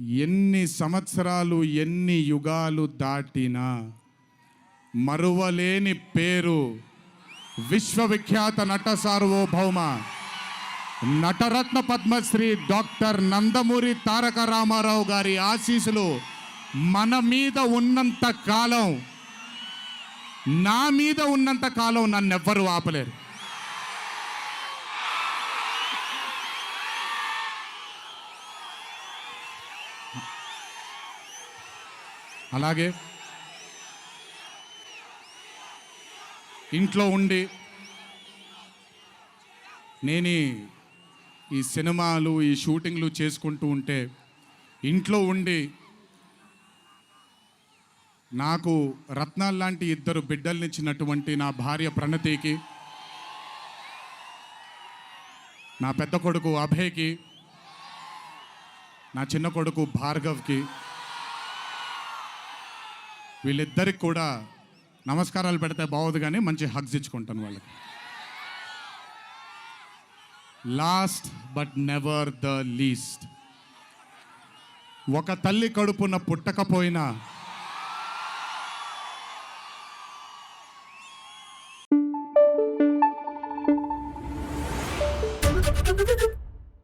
ఎన్ని సంవత్సరాలు ఎన్ని యుగాలు దాటినా మరువలేని పేరు విశ్వవిఖ్యాత నట సార్వభౌమ నటరత్న పద్మశ్రీ డాక్టర్ నందమూరి తారక రామారావు గారి ఆశీస్సులు మన మీద ఉన్నంత కాలం నా మీద ఉన్నంత కాలం నన్నెవ్వరూ ఆపలేరు. అలాగే ఇంట్లో ఉండి నేను ఈ- సినిమాలు ఈ షూటింగ్లు చేసుకుంటూ ఉంటే ఇంట్లో ఉండి నాకు రత్నాలు లాంటి ఇద్దరు బిడ్డల్నిచ్చినటువంటి నా భార్య ప్రణతికి నా పెద్ద కొడుకు అభయ్కి నా చిన్న కొడుకు భార్గవ్కి వీళ్ళిద్దరికి కూడా నమస్కారాలు పెడితే బాగోదు కానీ మంచి హగ్స్ ఇచ్చుకుంటాను వాళ్ళకి last but never the least ఒక తల్లి కడుపున పుట్టకపోయినా